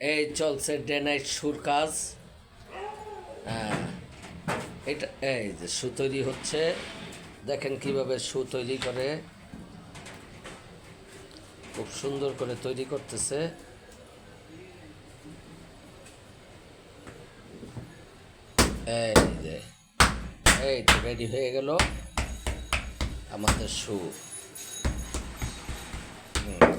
এই চলছে day night সুর কাজ। হ্যাঁ। এটা, এই যে শু তৈরি হচ্ছে। দেখেন কীভাবে শু তৈরি করে। খুব সুন্দর করে তৈরি করতেছে। এই যে, এই তো রেডি হয়ে গেল। আমাদের শু হুম।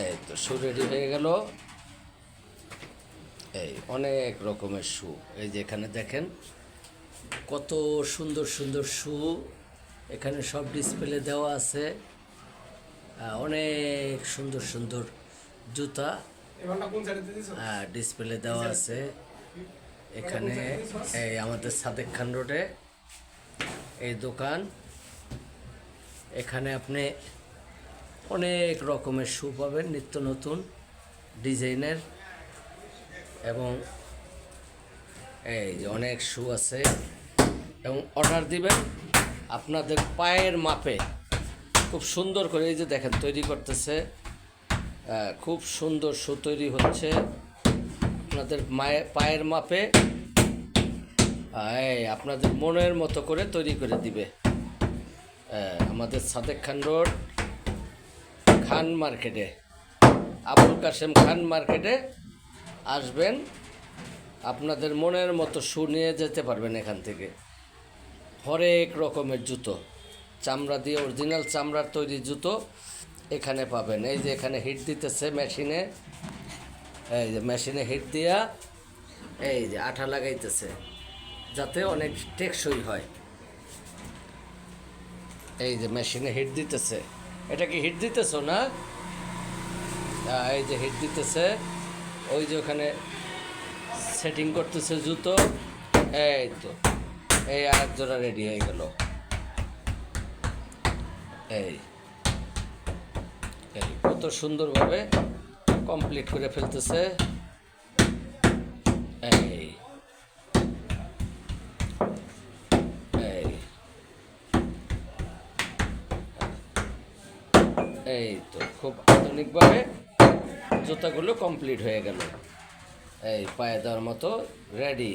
এই তো শু রেডি হয়ে গেল। এই অনেক রকমের শু এই যে এখানে দেখেন কত সুন্দর সুন্দর শু এখানে সব ডিসপ্লে দেওয়া আছে। অনেক সুন্দর সুন্দর জুতা দিয়েছ ডিসপ্লে দেওয়া আছে। এখানে এই আমাদের সাদেক খান রোডে এই দোকান। এখানে আপনি অনেক রকমের শু পাবেন, নিত্য নতুন ডিজাইনের এবং এই যে অনেক শু আছে এবং অর্ডার দিবেন আপনাদের পায়ের মাপে। খুব সুন্দর করে এই যে দেখেন তৈরি করতেছে খুব সুন্দর শু তৈরি হচ্ছে। আপনাদের মায়ের পায়ের মাপে এই আপনাদের মনের মতো করে তৈরি করে দিবে। আমাদের সাদেক খান রোড খান মার্কেটে। আবুল কাশেম খান মার্কেটে আসবেন, আপনাদের মনের মতো শু নিয়ে যেতে পারবেন এখান থেকে। হরেক রকমের জুতো, চামড়া দিয়ে অরিজিনাল চামড়ার তৈরি জুতো এখানে পাবেন। এই যে এখানে হিট দিতেছে মেশিনে, এই যে মেশিনে হিট দিয়া এই যে আঠা লাগাইতেছে, যাতে অনেক টেকসই হয়। এই যে মেশিনে হিট দিতেছে। এটা কি হিট দিতেছো না? এই যে হিট দিতেছে। ওই যে ওখানে সেটিং করতেছে জুতো। এই তো। এই আরেক জোড়া রেডি হয়ে গেল। এই। এই, কত সুন্দরভাবে কমপ্লিট করে ফেলতেছে। এই। এই তো খুব আধুনিকভাবে জুতাগুলো কমপ্লিট হয়ে গেল। এই পায়ে দেওয়ার মতো রেডি